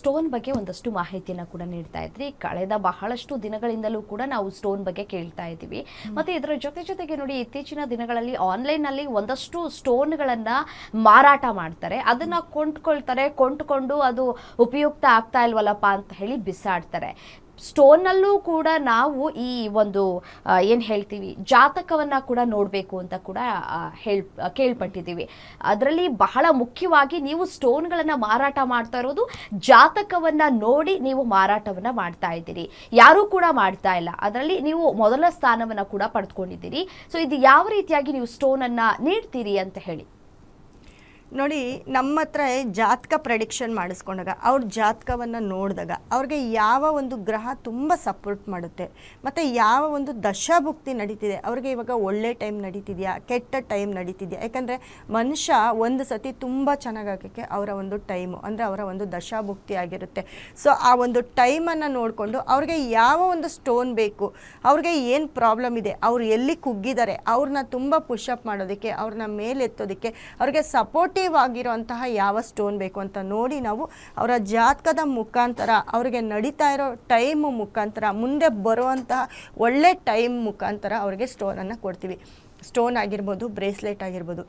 Stone ಬಗ್ಗೆ ಒಂದಷ್ಟು ಮಾಹಿತಿಯನ್ನು ಕೂಡ ನೀಡ್ತಾ ಇದ್ರಿ. ಕಳೆದ ಬಹಳಷ್ಟು ದಿನಗಳಿಂದಲೂ ಕೂಡ ನಾವು ಸ್ಟೋನ್ ಬಗ್ಗೆ ಕೇಳ್ತಾ ಇದ್ದೀವಿ. ಮತ್ತೆ ಇದರ ಜೊತೆ ಜೊತೆಗೆ ನೋಡಿ ಇತ್ತೀಚಿನ ದಿನಗಳಲ್ಲಿ ಆನ್ಲೈನ್ನಲ್ಲಿ ಒಂದಷ್ಟು ಸ್ಟೋನ್ಗಳನ್ನ ಮಾರಾಟ ಮಾಡ್ತಾರೆ. ಅದನ್ನ ಕೊಂಡ್ಕೊಳ್ತಾರೆ. ಕೊಂಡ್ಕೊಂಡು ಅದು ಉಪಯುಕ್ತ ಆಗ್ತಾ ಇಲ್ವಲ್ಲಪ್ಪ ಅಂತ ಹೇಳಿ ಬಿಸಾಡ್ತಾರೆ. ಸ್ಟೋನ್ನಲ್ಲೂ ಕೂಡ ನಾವು ಈ ಒಂದು ಏನು ಹೇಳ್ತೀವಿ, ಜಾತಕವನ್ನ ಕೂಡ ನೋಡಬೇಕು ಅಂತ ಕೂಡ ಹೇಳ್ ಕೇಳ್ಪಟ್ಟಿದ್ದೀವಿ. ಅದರಲ್ಲಿ ಬಹಳ ಮುಖ್ಯವಾಗಿ ನೀವು ಸ್ಟೋನ್ಗಳನ್ನು ಮಾರಾಟ ಮಾಡ್ತಾ ಇರೋದು, ಜಾತಕವನ್ನ ನೋಡಿ ನೀವು ಮಾರಾಟವನ್ನ ಮಾಡ್ತಾ ಇದ್ದೀರಿ. ಯಾರೂ ಕೂಡ ಮಾಡ್ತಾ ಇಲ್ಲ. ಅದರಲ್ಲಿ ನೀವು ಮೊದಲ ಸ್ಥಾನವನ್ನ ಕೂಡ ಪಡೆದುಕೊಂಡಿದ್ದೀರಿ ಸೊ, ಇದು ಯಾವ ರೀತಿಯಾಗಿ ನೀವು ಸ್ಟೋನನ್ನು ನೀಡ್ತೀರಿ ಅಂತ ಹೇಳಿ. ನೋಡಿ, ನಮ್ಮ ಹತ್ರ ಜಾತಕ ಪ್ರೆಡಿಕ್ಷನ್ ಮಾಡಿಸ್ಕೊಂಡಾಗ, ಅವ್ರ ಜಾತಕವನ್ನು ನೋಡಿದಾಗ, ಅವ್ರಿಗೆ ಯಾವ ಒಂದು ಗ್ರಹ ತುಂಬ ಸಪೋರ್ಟ್ ಮಾಡುತ್ತೆ, ಮತ್ತು ಯಾವ ಒಂದು ದಶಾಭುಕ್ತಿ ನಡೀತಿದೆ, ಅವ್ರಿಗೆ ಇವಾಗ ಒಳ್ಳೆ ಟೈಮ್ ನಡೀತಿದೆಯಾ, ಕೆಟ್ಟ ಟೈಮ್ ನಡೀತಿದೆಯಾ? ಯಾಕಂದರೆ ಮನುಷ್ಯ ಒಂದು ಸತಿ ತುಂಬ ಚೆನ್ನಾಗಾಗೋಕ್ಕೆ ಅವರ ಒಂದು ಟೈಮು ಅಂದರೆ ಅವರ ಒಂದು ದಶಾಭುಕ್ತಿ ಆಗಿರುತ್ತೆ. ಸೊ ಆ ಒಂದು ಟೈಮನ್ನು ನೋಡಿಕೊಂಡು ಅವ್ರಿಗೆ ಯಾವ ಒಂದು ಸ್ಟೋನ್ ಬೇಕು, ಅವ್ರಿಗೆ ಏನು ಪ್ರಾಬ್ಲಮ್ ಇದೆ, ಅವ್ರು ಎಲ್ಲಿ ಕುಗ್ಗಿದ್ದಾರೆ ಅವ್ರನ್ನ ತುಂಬ ಪುಷಪ್ ಮಾಡೋದಕ್ಕೆ ಅವ್ರನ್ನ ಮೇಲೆತ್ತೋದಕ್ಕೆ, ಅವ್ರಿಗೆ ಸಪೋರ್ಟಿವ್ ಆಗಿರೋಂತಹ ಯಾವ ಸ್ಟೋನ್ ಬೇಕು ಅಂತ ನೋಡಿ ನಾವು ಅವರ ಜಾತಕದ ಮುಖಾಂತರ, ಅವರಿಗೆ ನಡೀತಾ ಇರೋ ಟೈಮ್ ಮುಖಾಂತರ, ಮುಂದೆ ಬರುವಂತಹ ಒಳ್ಳೆ ಟೈಮ್ ಮುಖಾಂತರ ಅವರಿಗೆ ಸ್ಟೋನನ್ನು ಕೊಡ್ತೀವಿ. ಸ್ಟೋನ್ ಆಗಿರ್ಬೋದು ಬ್ರೇಸ್ಲೆಟ್ ಆಗಿರ್ಬೋದು.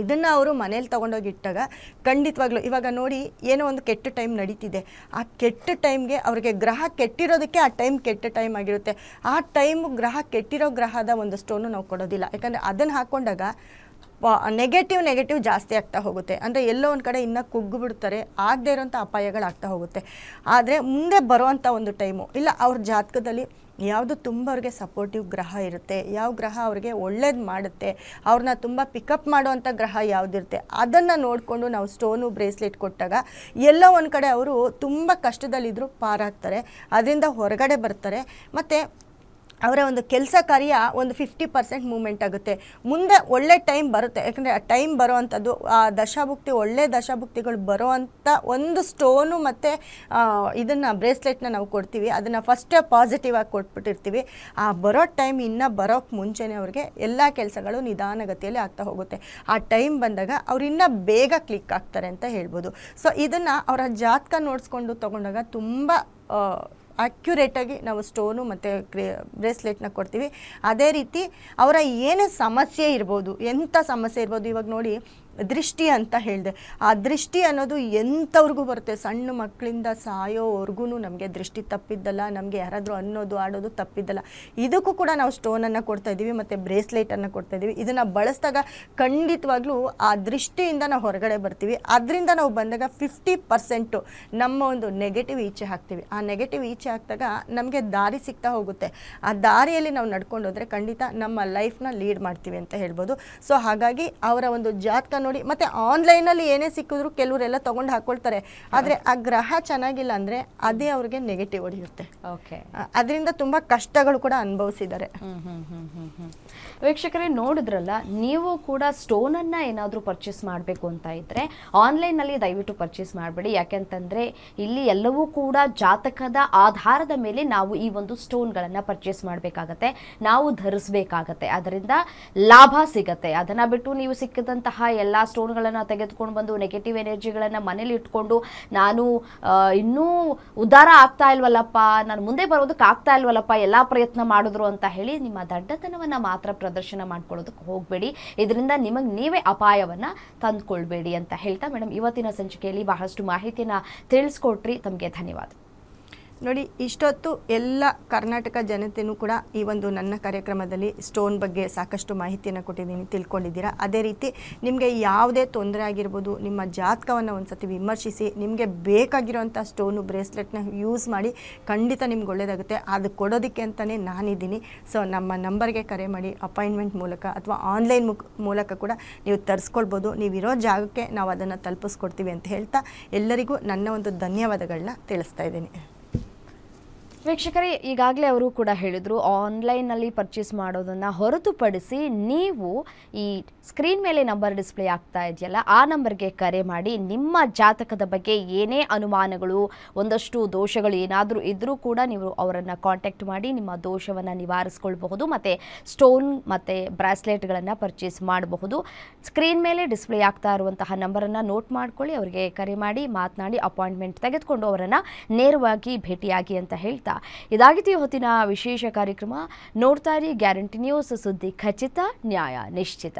ಇದನ್ನು ಅವರು ಮನೇಲಿ ತೊಗೊಂಡೋಗಿ ಇಟ್ಟಾಗ ಖಂಡಿತವಾಗ್ಲೂ ಇವಾಗ ನೋಡಿ ಏನೋ ಒಂದು ಕೆಟ್ಟ ಟೈಮ್ ನಡೀತಿದೆ. ಆ ಕೆಟ್ಟ ಟೈಮ್ಗೆ ಅವ್ರಿಗೆ ಗ್ರಹ ಕೆಟ್ಟಿರೋದಕ್ಕೆ ಆ ಟೈಮ್ ಕೆಟ್ಟ ಟೈಮ್ ಆಗಿರುತ್ತೆ. ಆ ಟೈಮ್ ಗ್ರಹ ಕೆಟ್ಟಿರೋ ಗ್ರಹದ ಒಂದು ಸ್ಟೋನು ನಾವು ಕೊಡೋದಿಲ್ಲ. ಯಾಕಂದರೆ ಅದನ್ನು ಹಾಕ್ಕೊಂಡಾಗ ನೆಗೆಟಿವ್ ನೆಗೆಟಿವ್ ಜಾಸ್ತಿ ಆಗ್ತಾ ಹೋಗುತ್ತೆ. ಅಂದರೆ ಎಲ್ಲೋ ಒಂದು ಕಡೆ ಇನ್ನೂ ಕುಗ್ಗು ಬಿಡ್ತಾರೆ, ಆಗದೆ ಇರೋಂಥ ಅಪಾಯಗಳಾಗ್ತಾ ಹೋಗುತ್ತೆ. ಆದರೆ ಮುಂದೆ ಬರುವಂಥ ಒಂದು ಟೈಮು, ಇಲ್ಲ ಅವ್ರ ಜಾತಕದಲ್ಲಿ ಯಾವುದು ತುಂಬ ಅವ್ರಿಗೆ ಸಪೋರ್ಟಿವ್ ಗ್ರಹ ಇರುತ್ತೆ, ಯಾವ ಗ್ರಹ ಅವ್ರಿಗೆ ಒಳ್ಳೇದು ಮಾಡುತ್ತೆ ಅವ್ರನ್ನ ತುಂಬ ಪಿಕಪ್ ಮಾಡುವಂಥ ಗ್ರಹ ಯಾವುದಿರುತ್ತೆ, ಅದನ್ನು ನೋಡಿಕೊಂಡು ನಾವು ಸ್ಟೋನು ಬ್ರೇಸ್ಲೆಟ್ ಕೊಟ್ಟಾಗ ಎಲ್ಲೋ ಒಂದು ಕಡೆ ಅವರು ತುಂಬ ಕಷ್ಟದಲ್ಲಿದ್ದರೂ ಪಾರಾಗ್ತಾರೆ, ಅದರಿಂದ ಹೊರಗಡೆ ಬರ್ತಾರೆ, ಮತ್ತು ಅವರ ಒಂದು ಕೆಲಸ ಕಾರ್ಯ ಒಂದು ಫಿಫ್ಟಿ ಪರ್ಸೆಂಟ್ ಮೂಮೆಂಟ್ ಆಗುತ್ತೆ. ಮುಂದೆ ಒಳ್ಳೆ ಟೈಮ್ ಬರುತ್ತೆ. ಯಾಕಂದರೆ ಆ ಟೈಮ್ ಬರುವಂಥದ್ದು, ಆ ದಶಾಭುಕ್ತಿ, ಒಳ್ಳೆ ದಶಾಭುಕ್ತಿಗಳು ಬರೋವಂಥ ಒಂದು ಸ್ಟೋನು ಮತ್ತು ಇದನ್ನು ಬ್ರೇಸ್ಲೆಟ್ನ ನಾವು ಕೊಡ್ತೀವಿ. ಅದನ್ನು ಫಸ್ಟ್ ಪಾಸಿಟಿವ್ ಆಗಿ ಕೊಟ್ಬಿಟ್ಟಿರ್ತೀವಿ. ಆ, ಬರೋ ಟೈಮ್ ಇನ್ನೂ ಬರೋಕ್ಕೆ ಮುಂಚೆನೇ ಅವ್ರಿಗೆ ಎಲ್ಲ ಕೆಲಸಗಳು ನಿಧಾನಗತಿಯಲ್ಲಿ ಆಗ್ತಾ ಹೋಗುತ್ತೆ. ಆ ಟೈಮ್ ಬಂದಾಗ ಇನ್ನೂ ಬೇಗ ಕ್ಲಿಕ್ ಆಗ್ತಾರೆ ಅಂತ ಹೇಳ್ಬೋದು. ಸೊ ಇದನ್ನು ಅವರ ಜಾತಕ ನೋಡಿಸ್ಕೊಂಡು ತೊಗೊಂಡಾಗ ತುಂಬ ಅಕ್ಯುರೇಟಾಗಿ ನಾವು ಸ್ಟೋನು ಮತ್ತು ಕ್ರೇ ಬ್ರೇಸ್ಲೆಟ್ನ ಕೊಡ್ತೀವಿ. ಅದೇ ರೀತಿ ಅವರ ಏನೇ ಸಮಸ್ಯೆ ಇರ್ಬೋದು ಎಂಥ ಸಮಸ್ಯೆ ಇರ್ಬೋದು ಇವಾಗ ನೋಡಿ ದೃಷ್ಟಿ ಅಂತ ಹೇಳಿದೆ. ಆ ದೃಷ್ಟಿ ಅನ್ನೋದು ಎಂಥವ್ರಿಗೂ ಬರುತ್ತೆ. ಸಣ್ಣ ಮಕ್ಕಳಿಂದ ಸಾಯೋವರೆಗೂ ನಮಗೆ ದೃಷ್ಟಿ ತಪ್ಪಿದ್ದಲ್ಲ, ನಮಗೆ ಯಾರಾದರೂ ಅನ್ನೋದು ಆಡೋದು ತಪ್ಪಿದ್ದಲ್ಲ. ಇದಕ್ಕೂ ಕೂಡ ನಾವು ಸ್ಟೋನನ್ನು ಕೊಡ್ತಾ ಇದ್ದೀವಿ ಮತ್ತು ಬ್ರೇಸ್ಲೆಟನ್ನು ಕೊಡ್ತಾ ಇದ್ದೀವಿ. ಇದನ್ನು ಬಳಸಿದಾಗ ಖಂಡಿತವಾಗ್ಲೂ ಆ ದೃಷ್ಟಿಯಿಂದ ನಾವು ಹೊರಗಡೆ ಬರ್ತೀವಿ. ಅದರಿಂದ ನಾವು ಬಂದಾಗ ಫಿಫ್ಟಿ ಪರ್ಸೆಂಟು ನಮ್ಮ ಒಂದು ನೆಗೆಟಿವ್ ಈಚೆ ಹಾಕ್ತೀವಿ. ಆ ನೆಗೆಟಿವ್ ಈಚೆ ಹಾಕಿದಾಗ ನಮಗೆ ದಾರಿ ಸಿಗ್ತಾ ಹೋಗುತ್ತೆ. ಆ ದಾರಿಯಲ್ಲಿ ನಾವು ನಡ್ಕೊಂಡು ಹೋದರೆ ಖಂಡಿತ ನಮ್ಮ ಲೈಫ್ನ ಲೀಡ್ ಮಾಡ್ತೀವಿ ಅಂತ ಹೇಳ್ಬೋದು. ಸೊ ಹಾಗಾಗಿ ಅವರ ಒಂದು ಜಾತಕ ನೋಡಿ ಮತ್ತು ಆನ್ಲೈನಲ್ಲಿ ಏನೇ ಸಿಕ್ಕಿದ್ರು ಕೆಲವರೆಲ್ಲ ತಗೊಂಡು ಹಾಕೊಳ್ತಾರೆ. ಆದರೆ ಆ ಗ್ರಹ ಚೆನ್ನಾಗಿಲ್ಲ ಅಂದರೆ ಅದೇ ಅವ್ರಿಗೆ ನೆಗೆಟಿವ್ ಹೊಡೆಯುತ್ತೆ. ಓಕೆ ಅದರಿಂದ ತುಂಬ ಕಷ್ಟಗಳು ಕೂಡ ಅನುಭವಿಸಿದ್ದಾರೆ. ವೀಕ್ಷಕರೇ ನೋಡಿದ್ರಲ್ಲ ನೀವು ಕೂಡ ಸ್ಟೋನ್ ಅನ್ನ ಏನಾದರೂ ಪರ್ಚೇಸ್ ಮಾಡಬೇಕು ಅಂತ ಇದ್ರೆ ಆನ್ಲೈನ್ನಲ್ಲಿ ದಯವಿಟ್ಟು ಪರ್ಚೇಸ್ ಮಾಡಬೇಡಿ. ಯಾಕೆಂತಂದ್ರೆ ಇಲ್ಲಿ ಎಲ್ಲವೂ ಕೂಡ ಜಾತಕದ ಆಧಾರದ ಮೇಲೆ ನಾವು ಈ ಒಂದು ಸ್ಟೋನ್ಗಳನ್ನ ಪರ್ಚೇಸ್ ಮಾಡಬೇಕಾಗತ್ತೆ. ನಾವು ಧರಿಸಬೇಕಾಗತ್ತೆ. ಅದರಿಂದ ಲಾಭ ಸಿಗತ್ತೆ. ಅದನ್ನ ಬಿಟ್ಟು ನೀವು ಸಿಕ್ಕಿದಂತಹ ಎಲ್ಲಾ ಸ್ಟೋನ್ಗಳನ್ನ ತೆಗೆದುಕೊಂಡು ಬಂದು ನೆಗೆಟಿವ್ ಎನರ್ಜಿಗಳನ್ನು ಮನೇಲಿ ಇಟ್ಕೊಂಡು ನಾನು ಇನ್ನೂ ಉದ್ಧಾರ ಆಗ್ತಾ ಇಲ್ವಲ್ಲಪ್ಪ, ನಾನು ಮುಂದೆ ಬರೋದಕ್ಕೆ ಆಗ್ತಾ ಇಲ್ವಲ್ಲಪ್ಪ, ಎಲ್ಲಾ ಪ್ರಯತ್ನ ಮಾಡಿದ್ರು ಅಂತ ಹೇಳಿ ನಿಮ್ಮ ದಡ್ಡತನವನ್ನ ಮಾತ್ರ ಪ್ರದರ್ಶನ ಮಾಡ್ಕೊಳ್ಳೋದಕ್ಕೆ ಹೋಗಬೇಡಿ. ಇದರಿಂದ ನಿಮಗೆ ನೀವೇ ಅಪಾಯವನ್ನ ತಂದ್ಕೊಳ್ಬೇಡಿ ಅಂತ ಹೇಳ್ತಾ ಮೇಡಮ್. ಇವತ್ತಿನ ಸಂಚಿಕೆಯಲ್ಲಿ ಬಹಳಷ್ಟು ಮಾಹಿತಿಯನ್ನ ತಿಳಿಸ್ಕೊಟ್ರಿ. ತಮಗೆ ಧನ್ಯವಾದ. ನೋಡಿ, ಇಷ್ಟೊತ್ತು ಎಲ್ಲ ಕರ್ನಾಟಕ ಜನತೆಯೂ ಕೂಡ ಈ ಒಂದು ನನ್ನ ಕಾರ್ಯಕ್ರಮದಲ್ಲಿ ಸ್ಟೋನ್ ಬಗ್ಗೆ ಸಾಕಷ್ಟು ಮಾಹಿತಿಯನ್ನು ಕೊಟ್ಟಿದ್ದೀನಿ, ತಿಳ್ಕೊಂಡಿದ್ದೀರಾ? ಅದೇ ರೀತಿ ನಿಮಗೆ ಯಾವುದೇ ತೊಂದರೆ ಆಗಿರ್ಬೋದು, ನಿಮ್ಮ ಜಾತಕವನ್ನು ಒಂದು ಸತಿ ವಿಮರ್ಶಿಸಿ, ನಿಮಗೆ ಬೇಕಾಗಿರೋಂಥ ಸ್ಟೋನು ಬ್ರೇಸ್ಲೆಟ್ನ ಯೂಸ್ ಮಾಡಿ ಖಂಡಿತ ನಿಮ್ಗೆ ಒಳ್ಳೆಯದಾಗುತ್ತೆ ಅದು ಕೊಡೋದಕ್ಕೆ ಅಂತಲೇ ನಾನಿದ್ದೀನಿ. ಸೊ ನಮ್ಮ ನಂಬರ್ಗೆ ಕರೆ ಮಾಡಿ ಅಪಾಯಿಂಟ್ಮೆಂಟ್ ಮೂಲಕ ಅಥವಾ ಆನ್ಲೈನ್ ಮೂಲಕ ಕೂಡ ನೀವು ತರಿಸ್ಕೊಳ್ಬೋದು. ನೀವಿರೋ ಜಾಗಕ್ಕೆ ನಾವು ಅದನ್ನು ತಲುಪಿಸ್ಕೊಡ್ತೀವಿ ಅಂತ ಹೇಳ್ತಾ ಎಲ್ಲರಿಗೂ ನನ್ನ ಒಂದು ಧನ್ಯವಾದಗಳನ್ನ ತಿಳಿಸ್ತಾ ಇದ್ದೀನಿ. ವೀಕ್ಷಕರೇ, ಈಗಾಗಲೇ ಅವರು ಕೂಡ ಹೇಳಿದರು ಆನ್ಲೈನಲ್ಲಿ ಪರ್ಚೇಸ್ ಮಾಡೋದನ್ನು ಹೊರತುಪಡಿಸಿ ನೀವು ಈ ಸ್ಕ್ರೀನ್ ಮೇಲೆ ನಂಬರ್ ಡಿಸ್ಪ್ಲೇ ಆಗ್ತಾ ಇದೆಯಲ್ಲ, ಆ ನಂಬರ್ಗೆ ಕರೆ ಮಾಡಿ, ನಿಮ್ಮ ಜಾತಕದ ಬಗ್ಗೆ ಏನೇ ಅನುಮಾನಗಳು, ಒಂದಷ್ಟು ದೋಷಗಳು ಏನಾದರೂ ಇದ್ದರೂ ಕೂಡ ನೀವು ಅವರನ್ನು ಕಾಂಟ್ಯಾಕ್ಟ್ ಮಾಡಿ, ನಿಮ್ಮ ದೋಷವನ್ನು ನಿವಾರಿಸ್ಕೊಳ್ಬಹುದು, ಮತ್ತು ಸ್ಟೋನ್ ಮತ್ತು ಬ್ರಾಸ್ಲೆಟ್ಗಳನ್ನು ಪರ್ಚೇಸ್ ಮಾಡಬಹುದು. ಸ್ಕ್ರೀನ್ ಮೇಲೆ ಡಿಸ್ಪ್ಲೇ ಆಗ್ತಾ ಇರುವಂತಹ ನಂಬರನ್ನು ನೋಟ್ ಮಾಡ್ಕೊಳ್ಳಿ, ಅವರಿಗೆ ಕರೆ ಮಾಡಿ, ಮಾತನಾಡಿ ಅಪಾಯಿಂಟ್ಮೆಂಟ್ ತೆಗೆದುಕೊಂಡು ಅವರನ್ನು ನೇರವಾಗಿ ಭೇಟಿಯಾಗಿ ಅಂತ ಹೇಳ್ತಾ ಇದಾಗಿತ್ತು ಹೊತ್ತಿನ ವಿಶೇಷ ಕಾರ್ಯಕ್ರಮ ನೋಡ್ತಾ ಇರಿ. ಗ್ಯಾರಂಟಿ ನ್ಯೂಸ್ ಸುದ್ದಿ ಖಚಿತ ನ್ಯಾಯ ನಿಶ್ಚಿತ.